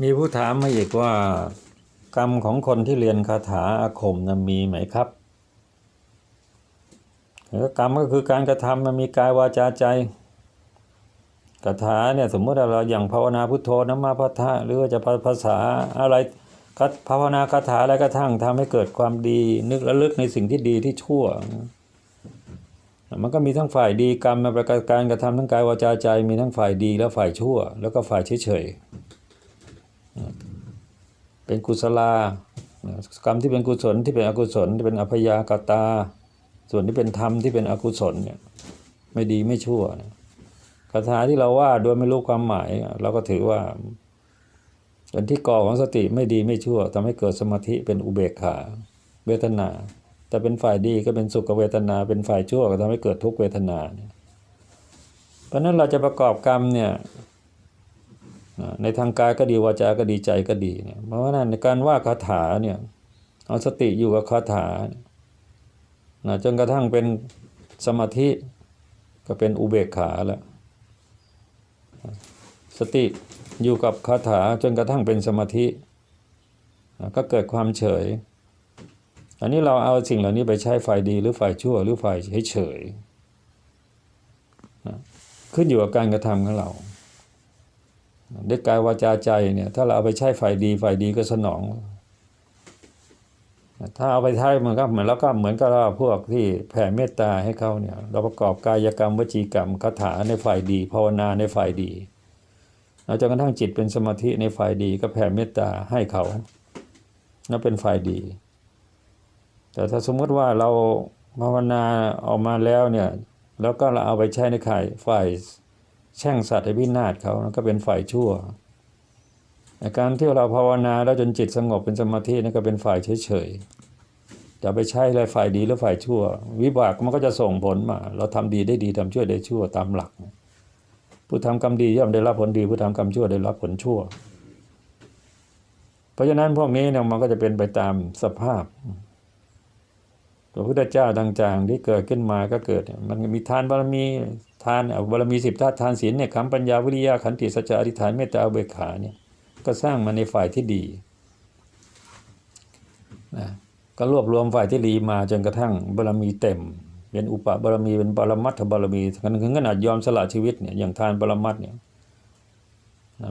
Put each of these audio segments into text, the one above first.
มีผู้ถามมาอีกว่า กรรมของคนที่เรียนคาถาอาคมนะมีไหมครับเออกรรมก็คือการกระทำมันมีกายวาจาใจคาถาเนี่ยสมมติเราอย่างภาวนาพุทโธนะมาพัทธะหรือว่าจะภาษาอะไรภาวนาคาถาอะไรก็ทั้งทำให้เกิดความดี นึกระลึกในสิ่งที่ดีที่ชั่ว มันก็มีทั้งฝ่ายดีกรรมมาประการกระทำทั้งกายวาจาใจ มีทั้งฝ่ายดีและฝ่ายชั่ว แล้วก็ฝ่ายเฉยๆ เป็นกุศลากรรมที่เป็นกุศลที่เป็นอกุศลที่เป็นอภยากตา ส่วนที่เป็นธรรมที่เป็นอกุศลเนี่ยไม่ดีไม่ชั่วนะคาถาที่เราว่าโดยไม่รู้ความหมาย เราก็ถือว่าเป็นที่ก่อของสติไม่ดีไม่ชั่วทำให้เกิดสมาธิเป็นอุเบกขาเวทนา แต่เป็นฝ่ายดีก็เป็นสุขเวทนา เป็นฝ่ายชั่วก็ทำให้เกิดทุกเวทนาเนี่ยเพราะนั้นเราจะประกอบกรรมเนี่ย ในทางกายก็ดีวาจาก็ดีใจก็ดีเนี่ยเพราะว่านั้นในการว่าคาถาเนี่ยเอาสติอยู่กับคาถานะจนกระทั่งเป็นสมาธิก็เป็นอุเบกขาแล้วสติอยู่กับคาถาจนกระทั่งเป็นสมาธินะก็เกิดความเฉย อันนี้เราเอาสิ่งเหล่านี้ไปใช้ฝ่ายดีหรือฝ่ายชั่วหรือฝ่ายเฉยนะขึ้นอยู่กับการกระทำของเรา ด้วยกายวาจาใจเนี่ยถ้าเราเอาไปใช้ฝ่ายดีฝ่ายดีก็สนอง ถ้าเอาไปใช้มันก็เหมือนแล้วก็เหมือนกับเราพวกที่แผ่เมตตาให้เขาเนี่ยเราประกอบกายกรรมวจีกรรมคาถาในฝ่ายดี ภาวนาในฝ่ายดีเราจนกระทั่งจิตเป็นสมาธิในฝ่ายดีก็แผ่เมตตาให้เขานั่นเป็นฝ่ายดี แต่ถ้าสมมติว่าเราภาวนาออกมาแล้วเนี่ยแล้วก็เราเอาไปใช้ในข่ายฝ่าย แช่งสัตว์ให้พินาศเขาก็เป็นฝ่ายชั่วการที่เราภาวนาแล้วจนจิตสงบเป็นสมาธินั่นก็เป็นฝ่ายเฉยๆจะไปใช้อะไรฝ่ายดีหรือฝ่ายชั่ว วิบากมันก็จะส่งผลมา เราทำดีได้ดีทำชั่วได้ชั่วตามหลัก ผู้ทำกรรมดีย่อมได้รับผลดี ผู้ทำกรรมชั่วได้รับผลชั่ว เพราะฉะนั้นพวกนี้เนี่ยมันก็จะเป็นไปตามสภาพ พระพุทธเจ้าต่างๆที่เกิดขึ้นมาก็เกิด มันมีทานบารมีทานบารมีสิบธาตุทานศีลเนี่ยคำปัญญาวิริยะขันติสัจจะอธิษฐานเมตตาเบกขาเนี่ยก็สร้างมาในฝ่ายที่ดีนะก็รวบรวมฝ่ายที่ดีมาจนกระทั่งบารมีเต็ม เป็นอุปบารมีเป็นบารมัตถบารมีถึงขนาดยอมสละชีวิตเนี่ยอย่างทานบารมัตเนี่ย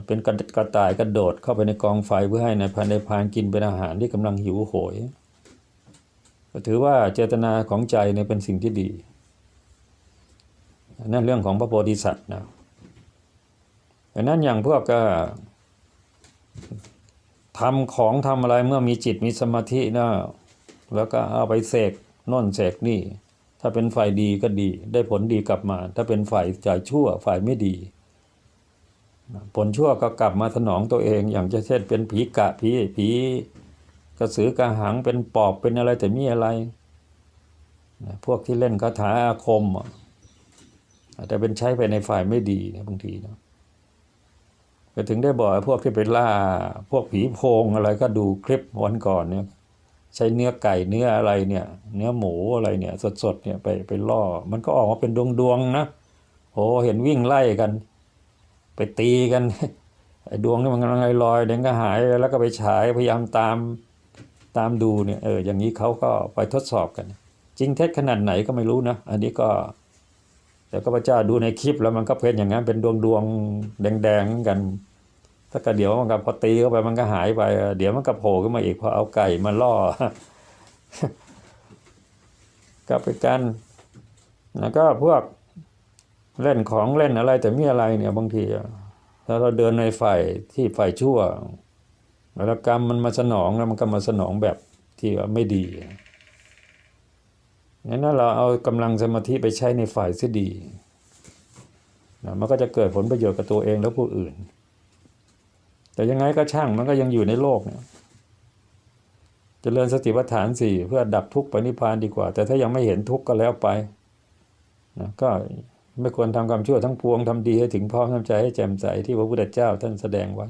เป็นกระต่ายกระโดดเข้าไปในกองไฟเพื่อให้ในพันในพานกินเป็นอาหารที่กำลังหิวโหย ถือว่าเจตนาของใจเนี่ยเป็นสิ่งที่ดี นั่นเรื่องของพระโพธิสัตว์นะดังนั้นอย่างพวกก็ทำของทำอะไรเมื่อมีจิตมีสมาธินะแล้วก็เอาไปเสกน่นเสกนี่ ถ้าเป็นฝ่ายดีก็ดี ได้ผลดีกลับมา ถ้าเป็นฝ่ายจ่ายชั่วฝ่ายไม่ดี ผลชั่วก็กลับมาสนองตัวเอง อย่างเช่นเป็นผีกะผีผี ระสือกระหังเป็นปอบเป็นอะไรแต่มีอะไร พวกที่เล่นคาถาอาคม อาจจะเป็นใช้ไปในฝ่ายไม่ดีนะบางทีนะก็ถึงได้บอกพวกที่ไปล่า พวกผีโพงอะไรก็ดูคลิปวันก่อนเนี่ยใช้เนื้อไก่เนื้ออะไรเนี่ย เนื้อหมูอะไรเนี่ยสดๆเนี่ยไปไปล่อ มันก็ออกมาเป็นดวงๆนะโหเห็นวิ่งไล่กัน ไปตีกันไอ้ดวงนี่มันกำลังลอยๆเดี๋ยวก็หายแล้วก็ไปฉายพยายามตาม ตามดูเนี่ยเอออย่างนี้เขาก็ไปทดสอบกัน จริงเท็จขนาดไหนก็ไม่รู้นะ อันนี้ก็ แต่ก็พระเจ้าดูในคลิปแล้วมันก็เป็นอย่างนั้นเป็นดวงดวงแดงๆกันถ้าก็เดี๋ยวมันก็พอตีเข้าไปมันก็หายไป เดี๋ยวมันก็โผล่ขึ้นมาอีกพอเอาไก่มาล่อก็เป็นการแล้วก็พวกเล่นของเล่นอะไรแต่มีอะไรเนี่ยบางทีถ้าเราเดินในฝ่ายที่ฝ่ายชั่ว แล้วกรรมมันมาสนองแล้วมันก็มาสนองแบบที่ว่าไม่ดีงั้นเราเอากำลังสมาธิไปใช้ในฝ่ายที่ดีนะมันก็จะเกิดผลประโยชน์กับตัวเองและผู้อื่น แต่ยังไงก็ช่างมันก็ยังอยู่ในโลกเนี่ยจเจริญสติปัฏฐานสี่เพื่อดับทุกข์ไปนิพพานดีกว่า แต่ถ้ายังไม่เห็นทุกข์ก็แล้วไปนะก็ไม่ควรทำความชั่วทั้งปวงทำดีให้ถึงพร้อมทำใจให้แจ่มใสที่พระพุทธเจ้าท่านแสดงไว้